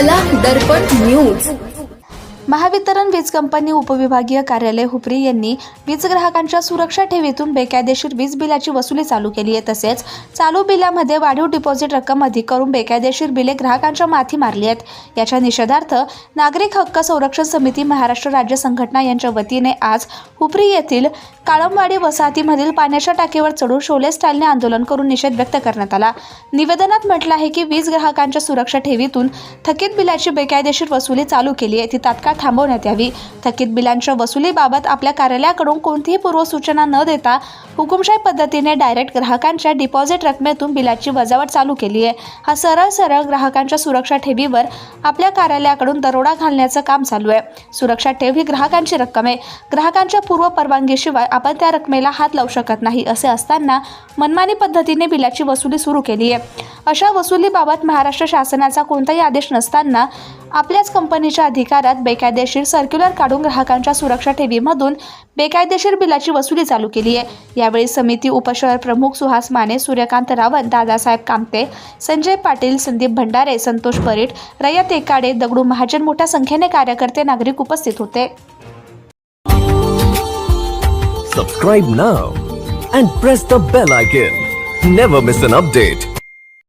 कला दर्पण न्यूज. महावितरण वीज कंपनी उपविभागीय कार्यालय हुपरी यांनी वीज ग्राहकांच्या सुरक्षा ठेवीतून बेकायदेशीर वीज बिलाची वसुली चालू केली आहे. तसेच चालू बिलामध्ये वाढीव डिपॉझिट रक्कम अधिक करून बेकायदेशीर बिले ग्राहकांच्या माथी मारली आहेत. याच्या निषेधार्थ नागरिक हक्क संरक्षण समिती महाराष्ट्र राज्य संघटना यांच्या वतीने आज हुपरी येथील काळमवाडी वसाहतीमधील पाण्याच्या टाकीवर चढून शोले स्टाईलने आंदोलन करून निषेध व्यक्त करण्यात आला. निवेदनात म्हटलं आहे की वीज ग्राहकांच्या सुरक्षा ठेवीतून थकीत बिलाची बेकायदेशीर वसुली चालू केली आहे. ती तात्काळ थांबवण्यात यावी. थकीत बिलांच्या वसुलीबाबत आपल्या कार्यालयाकडून कोणतीही पूर्वसूचना न देता हुकुमशाही पद्धतीने डायरेक्ट ग्राहकांच्या डिपॉझिट रकमेतून बिलाची वजावट चालू केली आहे. हा सरळ सरळ ग्राहकांच्या सुरक्षा ठेवीवर आपल्या कार्यालयाकडून दरोडा घालण्याचं काम चालू आहे. सुरक्षा ठेव ही ग्राहकांची रक्कम आहे. ग्राहकांच्या पूर्व परवानगीशिवाय आपण त्या रकमेला हात लावू शकत नाही असे असताना मनमानी पद्धतीने बिलाची वसुली सुरू केली आहे. अशा वसुलीबाबत महाराष्ट्र शासनाचा कोणताही आदेश नसताना आपल्याच कंपनीच्या अधिकारात बेकायदेशीर सर्क्युलर काढून ग्राहकांच्या सुरक्षा ठेवीमधून बेकायदेशीर बिलाची वसुली चालू केली आहे यावेळी समिती उपशहर प्रमुख सुहास माने सूर्यकांत रावत दादासाहेब कामते संजय पाटील संदीप भंडारे संतोष परीट रयत एकाडे दगडू महाजन मोठ्या संख्येने कार्यकर्ते नागरिक उपस्थित होते Subscribe now and press the bell icon. Never miss an update.